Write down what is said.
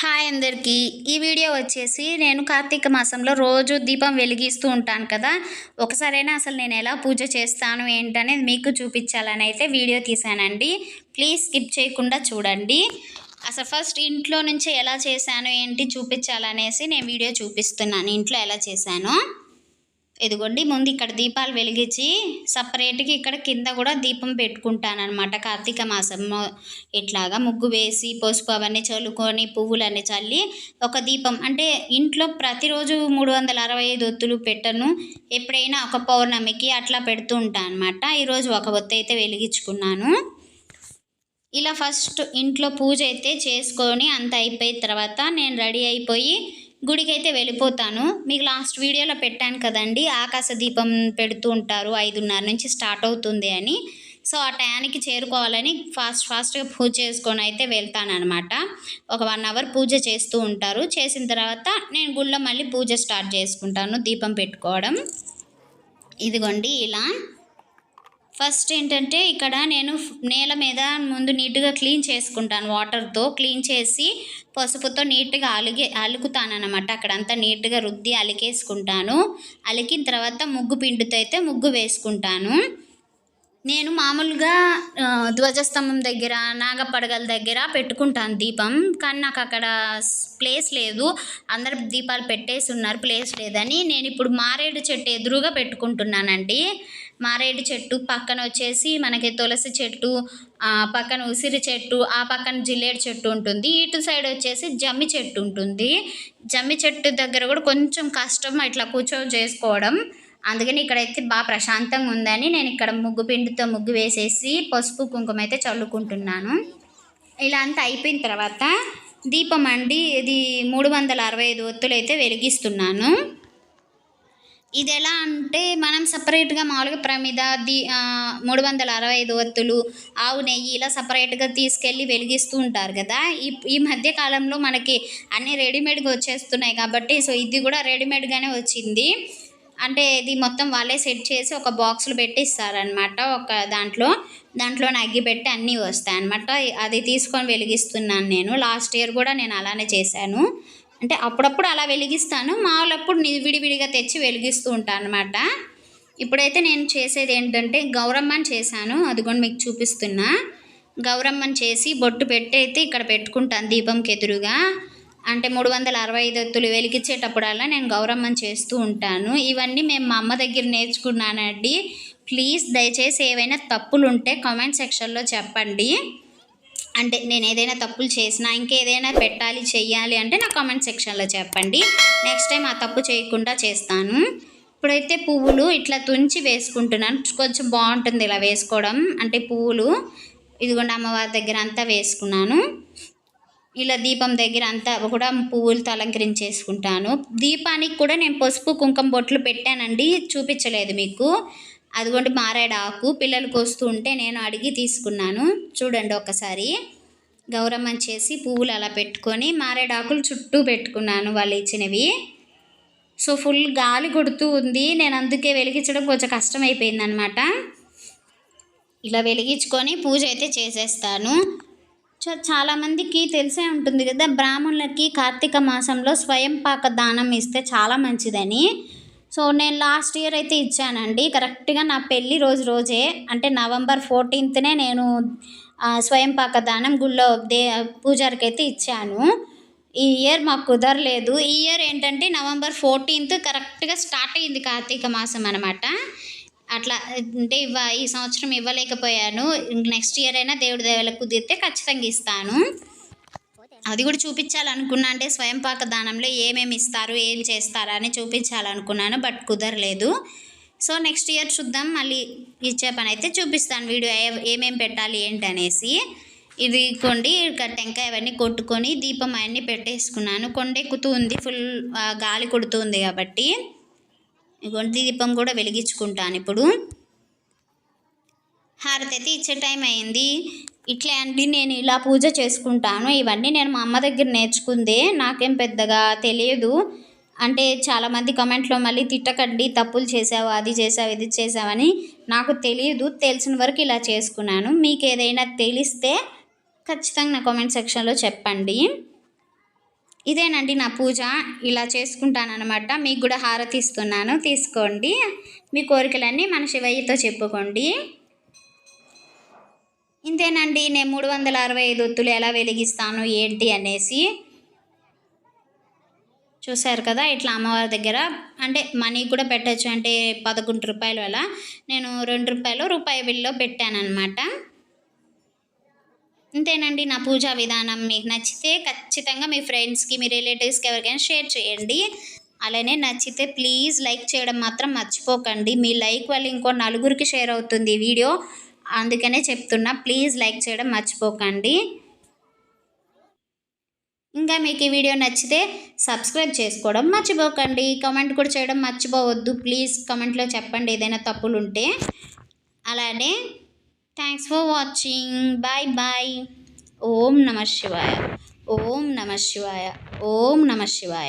Hi అందరికీ. ఈ video వచ్చేసి నేను కార్తీక మాసంలో రోజు దీపం వెలిగిస్తూ ఉంటాను కదా. ఒకసారైనా అసలు నేను ఎలా పూజ చేస్తాను ఏంటనేది మీకు చూపించాలని అయితే వీడియో తీశానండి. ప్లీజ్ స్కిప్ చేయకుండా చూడండి. అసలు ఫస్ట్ ఇంట్లో నుంచి ఎలా చేశాను ఏంటి చూపించాలనేసి నేను వీడియో చూపిస్తున్నాను. ఇంట్లో ఎలా చేశాను. ఇదిగోండి ముందు ఇక్కడ దీపాలు వెలిగించి సపరేట్గా ఇక్కడ కింద కూడా దీపం పెట్టుకుంటానమాట కార్తీక మాసం ఇట్లాగా ముగ్గు వేసి పసుపు అవన్నీ చల్లుకొని పువ్వులన్నీ చల్లి ఒక దీపం. అంటే ఇంట్లో ప్రతిరోజు మూడు వందల అరవై ఐదు ఒత్తులు పెట్టను. ఎప్పుడైనా ఒక పౌర్ణమికి అట్లా పెడుతూ ఉంటాను అనమాట ఈరోజు ఒక ఒత్తి అయితే వెలిగించుకున్నాను. ఇలా ఫస్ట్ ఇంట్లో పూజ అయితే చేసుకొని అంత అయిపోయిన తర్వాత నేను రెడీ అయిపోయి గుడికైతే వెళ్ళిపోతాను. మీకు లాస్ట్ వీడియోలో పెట్టాను కదండి. ఆకాశ దీపం పెడుతూ ఉంటారు. ఐదున్నర నుంచి స్టార్ట్ అవుతుంది అని. సో ఆ టయానికి చేరుకోవాలని ఫాస్ట్ ఫాస్ట్గా పూజ చేసుకొని అయితే వెళ్తానమాట ఒక వన్ అవర్ పూజ చేస్తూ ఉంటారు. చేసిన తర్వాత నేను గుళ్ళో మళ్ళీ పూజ స్టార్ట్ చేసుకుంటాను దీపం పెట్టుకోవడం. ఇదిగోండి ఇలా. ఫస్ట్ ఏంటంటే ఇక్కడ నేను నేల మీద ముందు నీట్గా క్లీన్ చేసుకుంటాను. వాటర్తో క్లీన్ చేసి పసుపుతో నీట్గా అలిగే అలుకుతానమాట అక్కడంతా నీట్గా రుద్ది అలికేసుకుంటాను. అలికిన తర్వాత ముగ్గు పిండితో అయితే ముగ్గు వేసుకుంటాను. నేను మామూలుగా ధ్వజస్తంభం దగ్గర నాగపడగల దగ్గర పెట్టుకుంటాను దీపం. కానీ నాకు అక్కడ ప్లేస్ లేదు. అందరు దీపాలు పెట్టేసి ఉన్నారు ప్లేస్ లేదని. నేను ఇప్పుడు మారేడు చెట్టు ఎదురుగా పెట్టుకుంటున్నానండి. మారేడు చెట్టు పక్కన వచ్చేసి మనకి తులసి చెట్టు పక్కన ఉసిరి చెట్టు ఆ పక్కన జిల్లేడు చెట్టు ఉంటుంది. ఇటు సైడ్ వచ్చేసి జమ్మి చెట్టు ఉంటుంది. జమ్మి చెట్టు దగ్గర కూడా కొంచెం కష్టం ఇట్లా కూర్చో చేసుకోవడం. అందుకని ఇక్కడైతే బాగా ప్రశాంతంగా ఉందని నేను ఇక్కడ ముగ్గు పిండితో ముగ్గు వేసేసి పసుపు కుంకుమ అయితే చల్లుకుంటున్నాను. ఇలా అంతా అయిపోయిన తర్వాత దీపం అండి ఇది మూడు వందల అరవై ఐదు ఒత్తులు అయితే వెలిగిస్తున్నాను. ఇది ఎలా అంటే మనం సపరేట్గా మామూలుగా ప్రమిద దీ మూడు వందల అరవై ఐదు ఒత్తులు ఆవు నెయ్యి ఇలా సపరేట్గా తీసుకెళ్ళి వెలిగిస్తూ ఉంటారు కదా. ఈ ఈ మధ్య కాలంలో మనకి అన్నీ రెడీమేడ్గా వచ్చేస్తున్నాయి కాబట్టి సో ఇది కూడా రెడీమేడ్గానే వచ్చింది. అంటే ఇది మొత్తం వాళ్ళే సెట్ చేసి ఒక బాక్స్లో పెట్టి ఇస్తారనమాట ఒక దాంట్లో దాంట్లో నగ్గి పెట్టి అన్నీ వస్తాయి అనమాట అది తీసుకొని వెలిగిస్తున్నాను నేను. లాస్ట్ ఇయర్ కూడా నేను అలానే చేశాను. అంటే అప్పుడప్పుడు అలా వెలిగిస్తాను. మామూలప్పుడు విడివిడిగా తెచ్చి వెలిగిస్తూ ఉంటాను అనమాట ఇప్పుడైతే నేను చేసేది ఏంటంటే గౌరమ్మని చేశాను. అది కూడా మీకు చూపిస్తున్నా. గౌరమ్మని చేసి బొట్టు పెట్టి అయితే ఇక్కడ పెట్టుకుంటాను దీపంకి ఎదురుగా. అంటే మూడు వందల అరవై ఐదు ఎత్తులు వెలిగించేటప్పుడల్లా నేను గౌరమ్మని చేస్తూ ఉంటాను. ఇవన్నీ మేము మా అమ్మ దగ్గర నేర్చుకున్నానండి. ప్లీజ్ దయచేసి ఏవైనా తప్పులు ఉంటే కామెంట్ సెక్షన్లో చెప్పండి. అంటే నేను ఏదైనా తప్పులు చేసినా ఇంకేదైనా పెట్టాలి చెయ్యాలి అంటే నా కామెంట్ సెక్షన్లో చెప్పండి. నెక్స్ట్ టైం ఆ తప్పు చేయకుండా చేస్తాను. ఇప్పుడైతే పువ్వులు ఇట్లా తుంచి వేసుకుంటున్నాను. కొంచెం బాగుంటుంది ఇలా వేసుకోవడం. అంటే పువ్వులు ఇదిగోండి అమ్మవారి దగ్గర అంతా వేసుకున్నాను. ఇలా దీపం దగ్గర అంతా కూడా పువ్వులతో అలంకరించేసుకుంటాను. దీపానికి కూడా నేను పసుపు కుంకుమ బొట్లు పెట్టానండి. చూపించలేదు మీకు. అదిగోండి మారేడు ఆకు. పిల్లలకు వస్తూ ఉంటే నేను అడిగి తీసుకున్నాను. చూడండి ఒకసారి. గౌరమ్మం చేసి పువ్వులు అలా పెట్టుకొని మారేడు ఆకులు చుట్టూ పెట్టుకున్నాను వాళ్ళు ఇచ్చినవి. సో ఫుల్ గాలి కొడుతూ ఉంది. నేను అందుకే వెలిగించడం కొంచెం కష్టమైపోయింది అనమాట ఇలా వెలిగించుకొని పూజ అయితే చేసేస్తాను. సో చాలామందికి తెలిసే ఉంటుంది కదా బ్రాహ్మణులకి కార్తీక మాసంలో స్వయం పాక దానం ఇస్తే చాలా మంచిదని. సో నేను లాస్ట్ ఇయర్ అయితే ఇచ్చానండి. కరెక్ట్గా నా పెళ్ళి రోజు రోజే అంటే నవంబర్ ఫోర్టీన్త్నే నేను స్వయం పాక దానం గుళ్ళో దే పూజారికి అయితే ఇచ్చాను. ఈ ఇయర్ మాకు కుదరలేదు. ఈ ఇయర్ ఏంటంటే నవంబర్ ఫోర్టీన్త్ కరెక్ట్గా స్టార్ట్ అయ్యింది కార్తీక మాసం అనమాట అట్లా అంటే ఇవ్వ ఈ సంవత్సరం ఇవ్వలేకపోయాను. నెక్స్ట్ ఇయర్ అయినా దేవుడి దేవలకు కుదిరితే ఖచ్చితంగా ఇస్తాను. అది కూడా చూపించాలనుకున్నా అంటే స్వయంపాక దానంలో ఏమేమి ఇస్తారు ఏం చేస్తారా అని చూపించాలనుకున్నాను బట్ కుదరలేదు. సో నెక్స్ట్ ఇయర్ చూద్దాం మళ్ళీ ఇచ్చే పని అయితే చూపిస్తాను. వీడియో ఏమేమి పెట్టాలి ఏంటనేసి. ఇది కొండి టెంకాయ అవన్నీ కొట్టుకొని దీపం అవన్నీ పెట్టేసుకున్నాను. కొండెక్కుతూ ఉంది ఫుల్ గాలి కొడుతుంది కాబట్టి. గొంతి దీపం కూడా వెలిగించుకుంటాను ఇప్పుడు. హారతి అయితే ఇచ్చే టైం అయింది. ఇట్లా అండి నేను ఇలా పూజ చేసుకుంటాను. ఇవన్నీ నేను మా అమ్మ దగ్గర నేర్చుకుందే. నాకేం పెద్దగా తెలియదు. అంటే చాలామంది కమెంట్లో మళ్ళీ తిట్టకండి తప్పులు చేసావు అది చేసావు ఇది చేసావని నాకు తెలియదు. తెలిసిన వరకు ఇలా చేసుకున్నాను. మీకు ఏదైనా తెలిస్తే ఖచ్చితంగా నా కామెంట్ సెక్షన్లో చెప్పండి. ఇదేనండి నా పూజ. ఇలా చేసుకుంటానన్నమాట. మీకు కూడా హారతి ఇస్తున్నాను. తీసుకోండి. మీ కోరికలన్నీ మన శివయ్యతో చెప్పుకోండి. ఇంతేనండి నేను మూడు వందల అరవై ఐదు ఒత్తులు ఎలా వెలిగిస్తాను ఏంటి అనేసి. చూశారు కదా ఇట్లా అమ్మవారి దగ్గర. అంటే మనీ కూడా పెట్టచ్చు. అంటే పదకొండు రూపాయలు అలా. నేను రెండు రూపాయలు రూపాయి బిల్లో పెట్టానన్నమాట. ఇంతేనండి నా పూజా విధానం మీకు నచ్చితే ఖచ్చితంగా మీ ఫ్రెండ్స్కి మీ రిలేటివ్స్కి ఎవరికైనా షేర్ చేయండి. అలానే నచ్చితే ప్లీజ్ లైక్ చేయడం మాత్రం మర్చిపోకండి. మీ లైక్ వల్ల ఇంకో నలుగురికి షేర్ అవుతుంది ఈ వీడియో. అందుకనే చెప్తున్నా ప్లీజ్ లైక్ చేయడం మర్చిపోకండి. ఇంకా మీకు ఈ వీడియో నచ్చితే సబ్స్క్రైబ్ చేసుకోవడం మర్చిపోకండి. కమెంట్ కూడా చేయడం మర్చిపోవద్దు. ప్లీజ్ కమెంట్లో చెప్పండి ఏదైనా తప్పులు ఉంటే అలానే thanks for watching bye bye ఓం నమ శివాయ ఓం నమ శివాయ ఓం నమ శివాయ